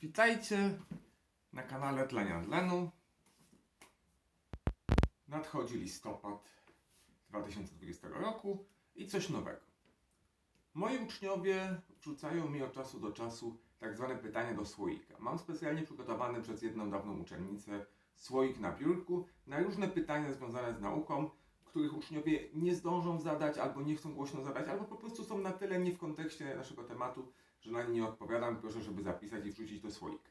Witajcie na kanale Tlenia Tlenu. Nadchodzi listopad 2020 roku i coś nowego. Moi uczniowie wrzucają mi od czasu do czasu tak zwane pytania do słoika. Mam specjalnie przygotowany przez jedną dawną uczennicę słoik na biurku na różne pytania związane z nauką, których uczniowie nie zdążą zadać, albo nie chcą głośno zadać, albo po prostu są na tyle nie w kontekście naszego tematu, że na nie nie odpowiadam. Proszę, żeby zapisać i wrzucić do słoika.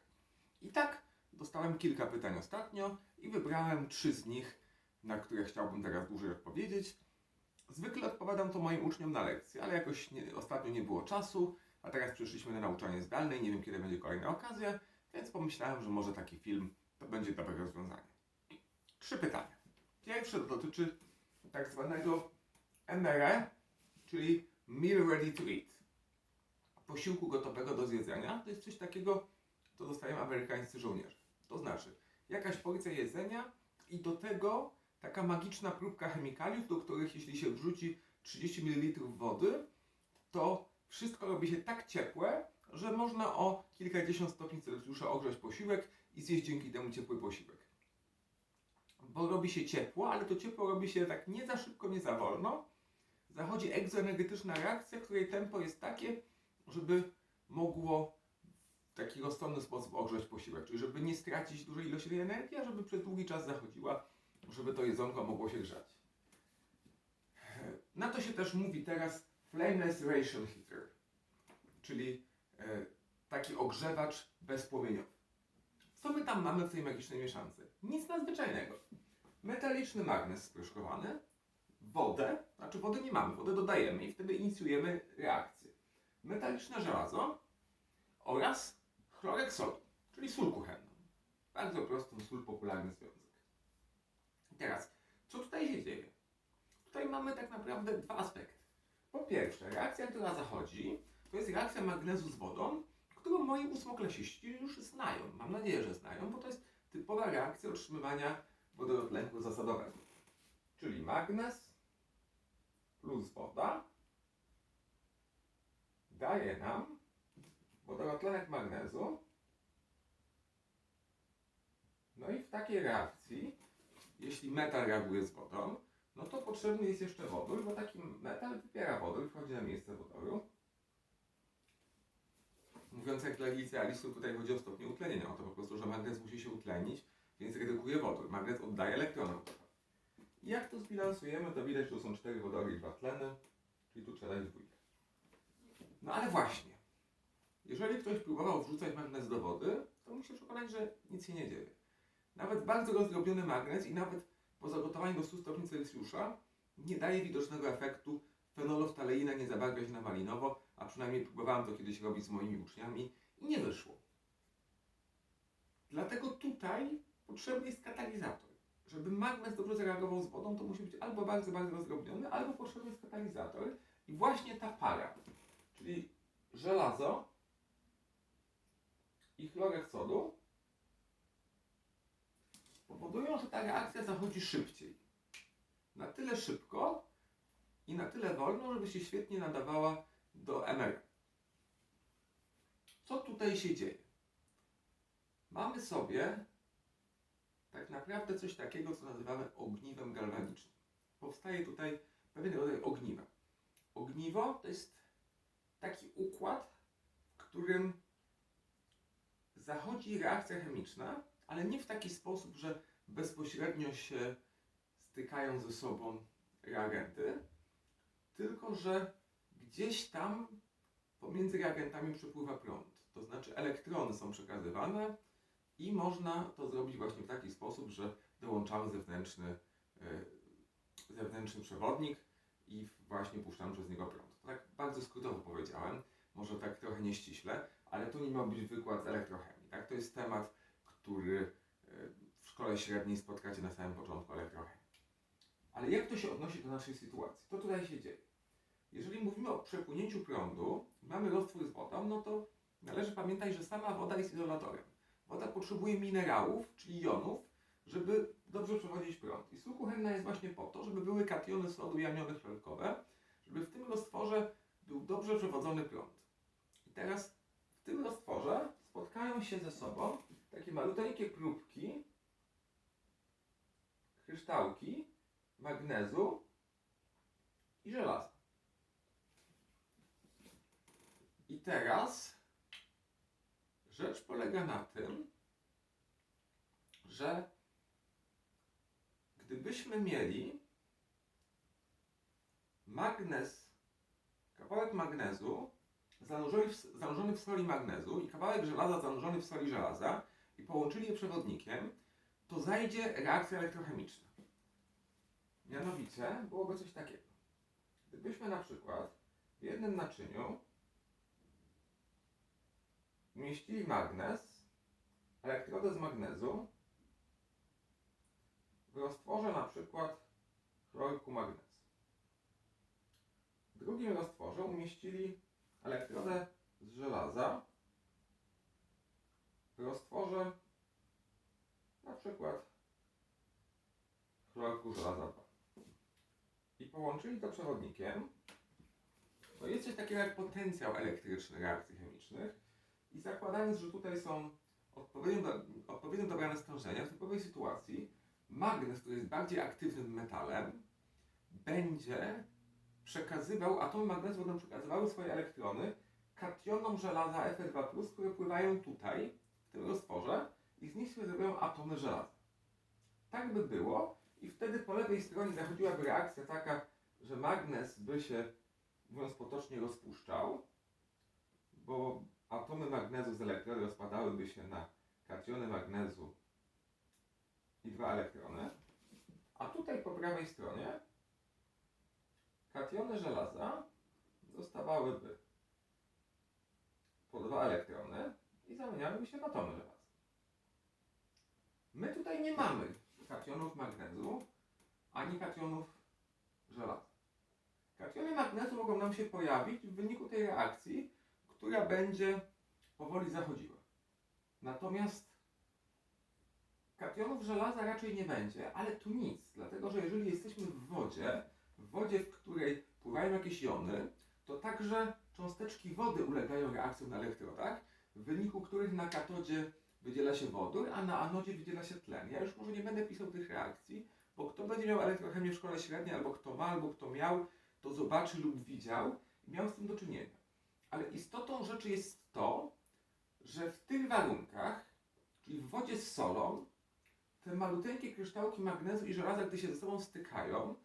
I tak dostałem kilka pytań ostatnio i wybrałem trzy z nich, na które chciałbym teraz dłużej odpowiedzieć. Zwykle odpowiadam to moim uczniom na lekcji, ale jakoś nie, ostatnio nie było czasu, a teraz przyszliśmy na nauczanie zdalne i nie wiem kiedy będzie kolejna okazja, więc pomyślałem, że może taki film to będzie dobre rozwiązanie. Trzy pytania. Pierwsze dotyczy tak zwanego MRE, czyli Meal Ready to Eat. Posiłku gotowego do zjedzenia to jest coś takiego, co dostają amerykańscy żołnierze. To znaczy, jakaś porcja jedzenia i do tego taka magiczna próbka chemikaliów, do których jeśli się wrzuci 30 ml wody, to wszystko robi się tak ciepłe, że można o kilkadziesiąt stopni Celsjusza ogrzać posiłek i zjeść dzięki temu ciepły posiłek. Bo robi się ciepło, ale to ciepło robi się tak nie za szybko, nie za wolno. Zachodzi egzoenergetyczna reakcja, której tempo jest takie, żeby mogło w taki rozsądny sposób ogrzać posiłek. Czyli żeby nie stracić dużej ilości energii, a żeby przez długi czas zachodziła, żeby to jedzonko mogło się grzać. Na to się też mówi teraz Flameless Ration Heater, czyli e, taki ogrzewacz bezpłomieniowy. Co my tam mamy w tej magicznej mieszance? Nic nadzwyczajnego. Metaliczny magnes sproszkowany, wodę, znaczy wody nie mamy, wodę dodajemy i wtedy inicjujemy reakcję. Metaliczne żelazo oraz chlorek soli, czyli sól kuchenną. Bardzo prostą sól, popularny związek. Teraz, co tutaj się dzieje? Tutaj mamy tak naprawdę dwa aspekty. Po pierwsze, reakcja, która zachodzi, to jest reakcja magnezu z wodą, którą moi ósmoklasiści już znają. Mam nadzieję, że znają, bo to jest typowa reakcja otrzymywania wodorotlenku zasadowego. Czyli magnez plus woda daje nam wodorotlenek magnezu. No i w takiej reakcji, jeśli metal reaguje z wodą, no to potrzebny jest jeszcze wodór, bo taki metal wypiera wodór, wchodzi na miejsce wodoru. Mówiąc jak dla licealistów, tutaj chodzi o stopień utlenienia. O to po prostu, że magnez musi się utlenić, więc redukuje wodór. Magnez oddaje. I jak to zbilansujemy, to widać, że tu są cztery wodory i dwa tleny, czyli tu trzeba dać dwójkę. No ale właśnie, jeżeli ktoś próbował wrzucać magnez do wody, to musi się przekonać, że nic się nie dzieje. Nawet bardzo rozdrobniony magnez i nawet po zagotowaniu do 100 stopni Celsjusza nie daje widocznego efektu. Fenoloftaleina nie zabarwia się na malinowo, a przynajmniej próbowałem to kiedyś robić z moimi uczniami i nie wyszło. Dlatego tutaj potrzebny jest katalizator. Żeby magnez dobrze zareagował z wodą, to musi być albo bardzo, bardzo rozdrobniony, albo potrzebny jest katalizator. I właśnie ta para, czyli żelazo i chlorek sodu, powodują, że ta reakcja zachodzi szybciej. Na tyle szybko i na tyle wolno, żeby się świetnie nadawała do MR. Co tutaj się dzieje? Mamy sobie tak naprawdę coś takiego, co nazywamy ogniwem galwanicznym. Powstaje tutaj pewien rodzaj ogniwa. Ogniwo to jest taki układ, w którym zachodzi reakcja chemiczna, ale nie w taki sposób, że bezpośrednio się stykają ze sobą reagenty, tylko że gdzieś tam pomiędzy reagentami przepływa prąd. To znaczy elektrony są przekazywane i można to zrobić właśnie w taki sposób, że dołączamy zewnętrzny, e, zewnętrzny przewodnik i właśnie puszczamy przez niego prąd. Tak bardzo skrótowo powiedziałem, może tak trochę nieściśle, ale tu nie ma być wykład z elektrochemii. Tak? To jest temat, który e, w szkole średniej spotkacie na samym początku elektrochemii. Ale jak to się odnosi do naszej sytuacji? To tutaj się dzieje. Jeżeli mówimy o przepłynięciu prądu, mamy roztwór z wodą, no to należy pamiętać, że sama woda jest izolatorem. Woda potrzebuje minerałów, czyli jonów, żeby dobrze przewodzić prąd. I sól kuchenna jest właśnie po to, żeby były kationy sodu i aniony chlorkowe, żeby w tym roztworze był dobrze przewodzony prąd. I teraz w tym roztworze spotkają się ze sobą takie maluteńkie próbki, kryształki magnezu i żelaza. I teraz rzecz polega na tym, że gdybyśmy mieli magnez, kawałek magnezu zanurzony w, zanurzony w soli magnezu i kawałek żelaza zanurzony w soli żelaza i połączyli je przewodnikiem, to zajdzie reakcja elektrochemiczna. Mianowicie byłoby coś takiego. Gdybyśmy na przykład w jednym naczyniu umieścili magnez, elektrodę z magnezu, w roztworze na przykład chlorku magnezu. W drugim roztworze umieścili elektrodę z żelaza, w roztworze na przykład chlorku żelaza 2. I połączyli to przewodnikiem. No jest coś takiego jak potencjał elektryczny reakcji chemicznych i zakładając, że tutaj są odpowiednio, odpowiednio dobrane stężenia, w typowej sytuacji magnez, który jest bardziej aktywnym metalem, będzie przekazywał, atomy magnezu będą przekazywały swoje elektrony kationom żelaza Fe2+, które pływają tutaj, w tym roztworze i z nich się zrobią atomy żelaza. Tak by było i wtedy po lewej stronie zachodziłaby reakcja taka, że magnez by się, mówiąc potocznie, rozpuszczał, bo atomy magnezu z elektrody rozpadałyby się na kationy magnezu i dwa elektrony. A tutaj po prawej stronie kationy żelaza dostawałyby po dwa elektrony i zamieniałyby się w atomy żelaza. My tutaj nie mamy kationów magnezu ani kationów żelaza. Kationy magnezu mogą nam się pojawić w wyniku tej reakcji, która będzie powoli zachodziła. Natomiast kationów żelaza raczej nie będzie, ale tu nic, dlatego że jeżeli jesteśmy w wodzie, wodzie, w której pływają jakieś jony, to także cząsteczki wody ulegają reakcjom na elektrodach, w wyniku których na katodzie wydziela się wodór, a na anodzie wydziela się tlen. Ja już może nie będę pisał tych reakcji, bo kto będzie miał elektrochemię w szkole średniej, albo kto ma, albo kto miał, to zobaczy lub widział i miał z tym do czynienia. Ale istotą rzeczy jest to, że w tych warunkach, czyli w wodzie z solą, te maluteńkie kryształki magnezu i żelaza, gdy się ze sobą stykają,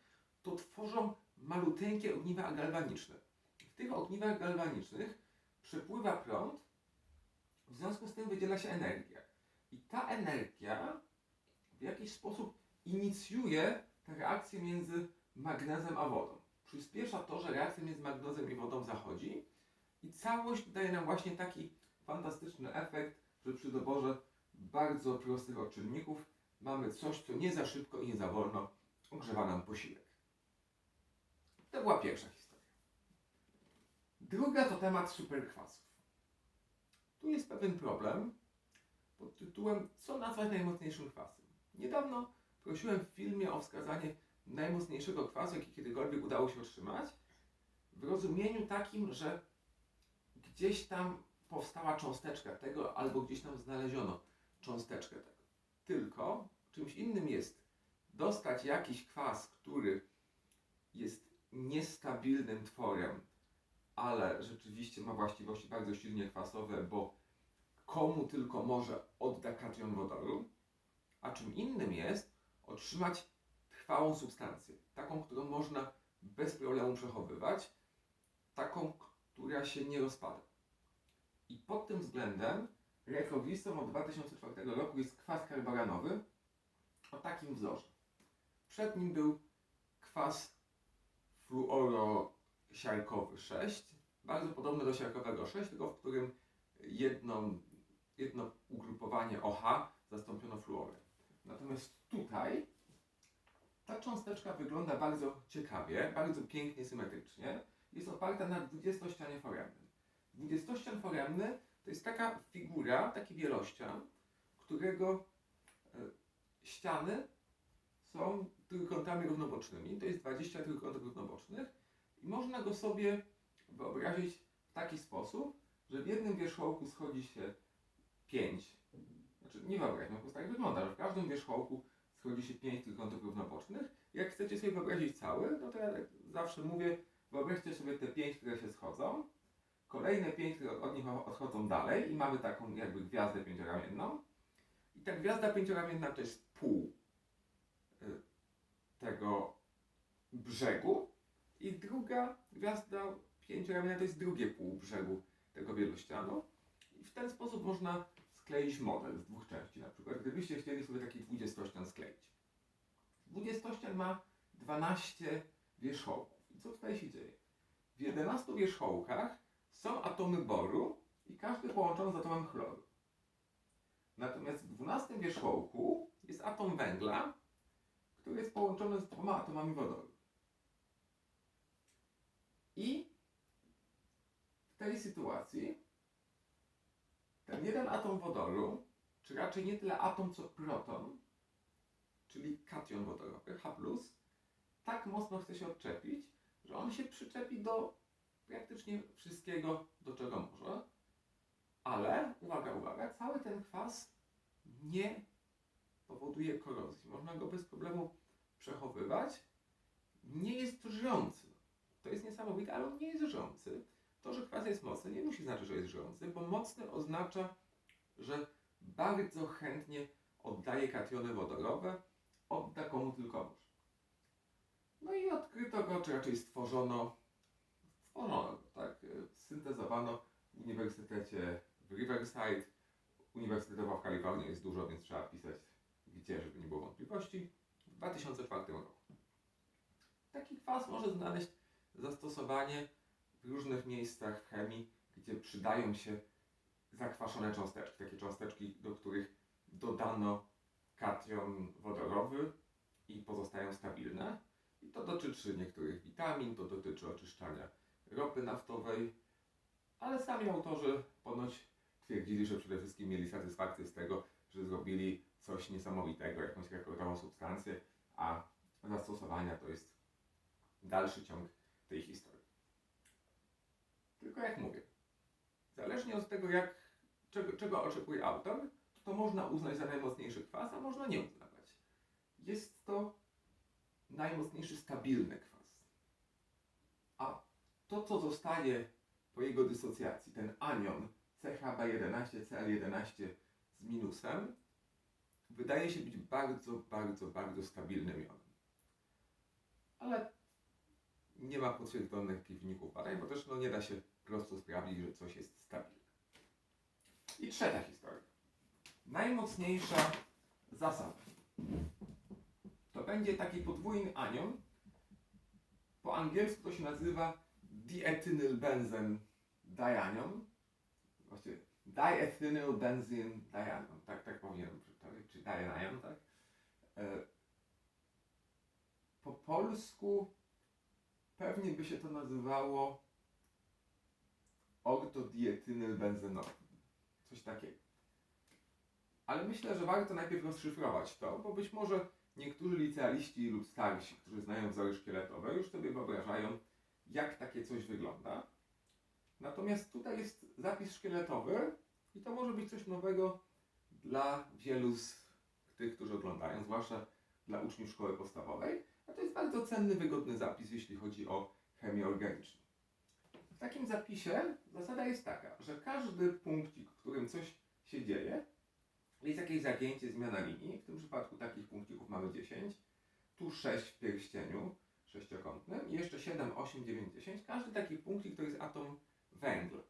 to tworzą maluteńkie ogniwa galwaniczne. W tych ogniwach galwanicznych przepływa prąd, w związku z tym wydziela się energia. I ta energia w jakiś sposób inicjuje tę reakcję między magnezem a wodą. Przyspiesza to, że reakcja między magnezem i wodą zachodzi i całość daje nam właśnie taki fantastyczny efekt, że przy doborze bardzo prostych odczynników mamy coś, co nie za szybko i nie za wolno ogrzewa nam posiłek. To była pierwsza historia. Druga to temat superkwasów. Tu jest pewien problem pod tytułem Co nazwać najmocniejszym kwasem? Niedawno prosiłem w filmie o wskazanie najmocniejszego kwasu, jaki kiedykolwiek udało się otrzymać, w rozumieniu takim, że gdzieś tam powstała cząsteczka tego, albo gdzieś tam znaleziono cząsteczkę tego. Tylko czymś innym jest dostać jakiś kwas, który jest niestabilnym tworem, ale rzeczywiście ma właściwości bardzo silnie kwasowe, bo komu tylko może odda kation wodoru, a czym innym jest otrzymać trwałą substancję, taką, którą można bez problemu przechowywać, taką, która się nie rozpada. I pod tym względem rekoglistą od 2004 roku jest kwas karbaranowy o takim wzorze. Przed nim był kwas fluorosiarkowy 6, bardzo podobny do siarkowego 6, tylko w którym jedno, jedno ugrupowanie OH zastąpiono fluorem. Natomiast tutaj ta cząsteczka wygląda bardzo ciekawie, bardzo pięknie, symetrycznie. Jest oparta na dwudziestościanie foremnym. Dwudziestościan foremny to jest taka figura, taki wielościan, którego e, ściany są trójkątami równobocznymi. To jest 20 trójkątów równobocznych i można go sobie wyobrazić w taki sposób, że w jednym wierzchołku schodzi się pięć, znaczy nie wyobraź, no po prostu tak wygląda, że w każdym wierzchołku schodzi się pięć trójkątów równobocznych. Jak chcecie sobie wyobrazić cały, no to ja tak zawsze mówię, wyobraźcie sobie te pięć, które się schodzą, kolejne pięć, które od nich odchodzą dalej i mamy taką jakby gwiazdę pięcioramienną. I ta gwiazda pięcioramienna to jest pół tego brzegu i druga gwiazda pięcioramienna to jest drugie pół brzegu tego wielościanu. I w ten sposób można skleić model z dwóch części. Na przykład, gdybyście chcieli sobie taki dwudziestościan skleić. Dwudziestościan ma 12 wierzchołków. I co tutaj się dzieje? W 11 wierzchołkach są atomy boru i każdy połączony z atomem chloru. Natomiast w 12 wierzchołku jest atom węgla, który jest połączony z dwoma atomami wodoru. I w tej sytuacji ten jeden atom wodoru, czy raczej nie tyle atom co proton, czyli kation wodorowy, H+, tak mocno chce się odczepić, że on się przyczepi do praktycznie wszystkiego, do czego może. Ale, uwaga, uwaga, cały ten kwas nie powoduje korozji. Można go bez problemu przechowywać. Nie jest żrący. To jest niesamowite, ale on nie jest żrący. To, że kwas jest mocny, nie musi znaczyć, że jest żrący, bo mocny oznacza, że bardzo chętnie oddaje kationy wodorowe, odda komu tylko może. No i odkryto go, czy raczej stworzono, stworzono tak, syntezowano w Uniwersytecie w Riverside. Uniwersytetowa w Kalifornii jest dużo, więc trzeba pisać gdzie, żeby nie było wątpliwości. W 2004 roku. Taki kwas może znaleźć zastosowanie w różnych miejscach w chemii, gdzie przydają się zakwaszone cząsteczki, takie cząsteczki, do których dodano kation wodorowy i pozostają stabilne. I to dotyczy niektórych witamin, to dotyczy oczyszczania ropy naftowej, ale sami autorzy ponoć twierdzili, że przede wszystkim mieli satysfakcję z tego, że zrobili coś niesamowitego, jakąś rekordową substancję, a zastosowania to jest dalszy ciąg tej historii. Tylko jak mówię, zależnie od tego, jak, czego, czego oczekuje autor, to, to można uznać za najmocniejszy kwas, a można nie uznawać. Jest to najmocniejszy stabilny kwas. A to, co zostaje po jego dysocjacji, ten anion CHB11, Cl11 z minusem, wydaje się być bardzo, bardzo, bardzo stabilnym jonem. Ale nie ma potwierdzonych takich wyników badań, bo też no, nie da się prosto sprawdzić, że coś jest stabilne. I trzecia historia. Najmocniejsza zasada. To będzie taki podwójny anion. Po angielsku to się nazywa diethynylbenzen dianion. Właściwie diethynylbenzene dianion. Tak, tak powinienem. Czy dianion, tak? E, po polsku pewnie by się to nazywało ortodietynylbenzenowy. Coś takiego. Ale myślę, że warto najpierw rozszyfrować to, bo być może niektórzy licealiści lub starsi, którzy znają wzory szkieletowe, już sobie wyobrażają, jak takie coś wygląda. Natomiast tutaj jest zapis szkieletowy i to może być coś nowego dla wielu z tych, którzy oglądają, zwłaszcza dla uczniów szkoły podstawowej. A to jest bardzo cenny, wygodny zapis, jeśli chodzi o chemię organiczną. W takim zapisie zasada jest taka, że każdy punkcik, w którym coś się dzieje, jest jakieś zagięcie, zmiana linii. W tym przypadku takich punkcików mamy 10. Tu 6 w pierścieniu sześciokątnym i jeszcze 7, 8, 9, 10. Każdy taki punkcik to jest atom węgla.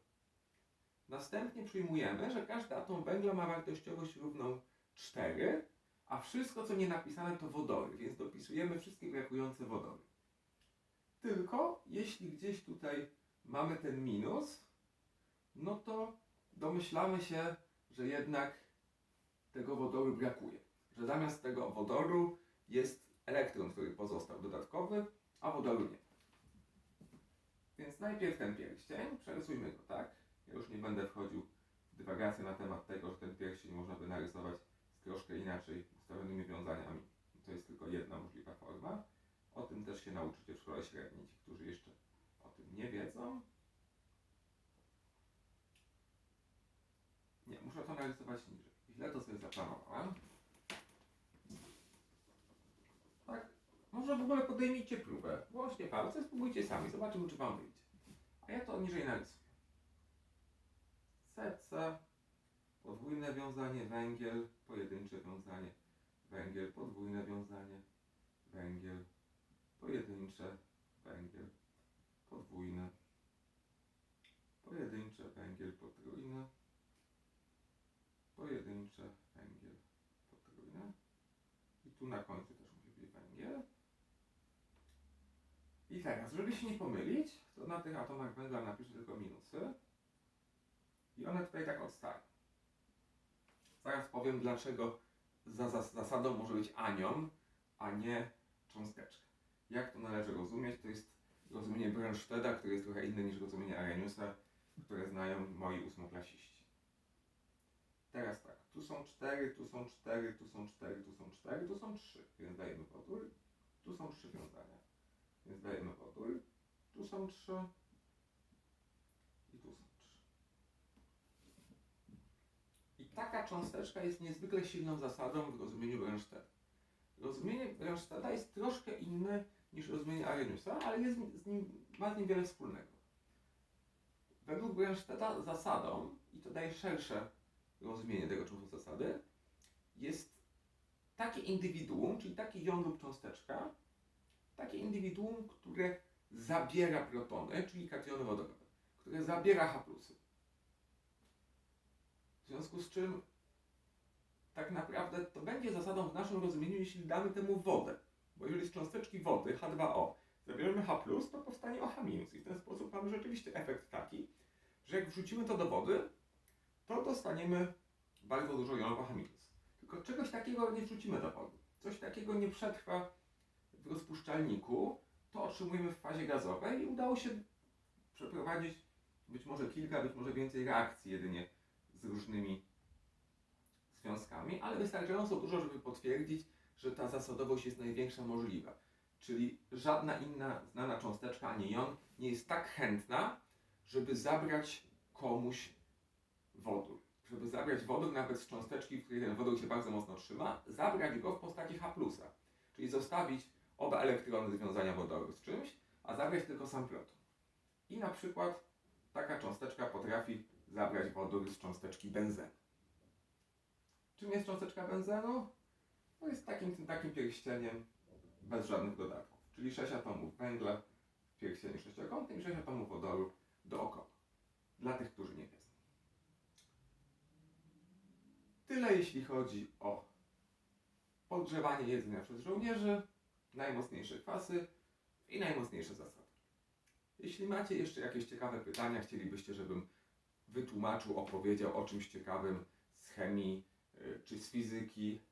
Następnie przyjmujemy, że każdy atom węgla ma wartościowość równą 4, a wszystko, co nie napisane, to wodory, więc dopisujemy wszystkie brakujące wodory. Tylko jeśli gdzieś tutaj mamy ten minus, no to domyślamy się, że jednak tego wodoru brakuje. Że zamiast tego wodoru jest elektron, który pozostał dodatkowy, a wodoru nie. Więc najpierw ten pierścień, przerysujmy go tak. Ja już nie będę wchodził w dywagację na temat tego, że ten pierścień można by narysować troszkę inaczej ustawionymi wiązaniami. To jest tylko jedna możliwa forma. O tym też się nauczycie w szkole średniej. Ci, którzy jeszcze o tym nie wiedzą. Nie, muszę to narysować niżej. Źle to sobie zaplanowałem. Tak. Może w ogóle podejmijcie próbę. Włącznie palce, spróbujcie sami, zobaczymy czy wam wyjdzie. A ja to niżej narysuję. Serce, podwójne wiązanie, węgiel, pojedyncze wiązanie, węgiel, podwójne wiązanie, węgiel, pojedyncze, węgiel, podwójne, pojedyncze, węgiel, potrójne, pojedyncze, węgiel, potrójne. I tu na końcu też musi być węgiel. I teraz, żeby się nie pomylić, to na tych atomach węgla napiszę tylko minusy. I one tutaj tak odstają. Zaraz powiem, dlaczego za zas- zasadą może być anion, a nie cząsteczka. Jak to należy rozumieć? To jest rozumienie Brunstedta, które jest trochę inne niż rozumienie Arrheniusa, które znają moi ósmoklasiści. Teraz tak, tu są cztery, tu są cztery, tu są cztery, tu są cztery, tu są trzy, więc dajemy wodór. Tu są trzy wiązania, więc dajemy wodór. Tu są trzy i tu są trzy. I taka cząsteczka jest niezwykle silną zasadą w rozumieniu Brunstedta. Rozumienie Brunstedta jest troszkę inne niż rozumienie Arrheniusa, ale jest z nim, ma z nim wiele wspólnego. Według Brunstedta zasadą, i to daje szersze rozumienie tego czemu zasady, jest takie indywiduum, czyli taki jon lub cząsteczka, takie indywiduum, które zabiera protony, czyli kationy wodorowe, które zabiera H+. W związku z czym tak naprawdę to będzie zasadą w naszym rozumieniu, jeśli damy temu wodę. Bo jeżeli z cząsteczki wody H2O zabierzemy H+, to powstanie OH-. I w ten sposób mamy rzeczywiście efekt taki, że jak wrzucimy to do wody, to dostaniemy bardzo dużo jonów OH-. Tylko czegoś takiego nie wrzucimy do wody. Coś takiego nie przetrwa w rozpuszczalniku, to otrzymujemy w fazie gazowej i udało się przeprowadzić być może kilka, być może więcej reakcji jedynie z różnymi związkami, ale wystarczająco dużo, żeby potwierdzić, że ta zasadowość jest największa możliwa. Czyli żadna inna znana cząsteczka ani jon nie jest tak chętna, żeby zabrać komuś wodór. Żeby zabrać wodór nawet z cząsteczki, w której ten wodór się bardzo mocno trzyma, zabrać go w postaci H+. Czyli zostawić oba elektrony związania wodoru z czymś, a zabrać tylko sam proton. I na przykład taka cząsteczka potrafi zabrać wodór z cząsteczki benzenu. Czym jest cząsteczka benzenu? No jest takim, takim pierścieniem bez żadnych dodatków. Czyli 6 atomów węgla w pierścieniu sześciokątnym i 6 atomów wodoru dookoła. Dla tych, którzy nie wiedzą. Tyle jeśli chodzi o podgrzewanie jedzenia przez żołnierzy, najmocniejsze kwasy i najmocniejsze zasady. Jeśli macie jeszcze jakieś ciekawe pytania, chcielibyście, żebym wytłumaczył, opowiedział o czymś ciekawym z chemii y, czy z fizyki,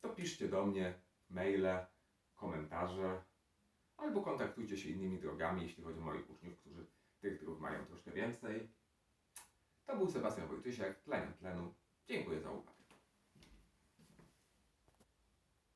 to piszcie do mnie maile, komentarze albo kontaktujcie się innymi drogami, jeśli chodzi o moich uczniów, którzy tych dróg mają troszkę więcej. To był Sebastian Wojtysiak, Tlenem Tlenu. Dziękuję za uwagę.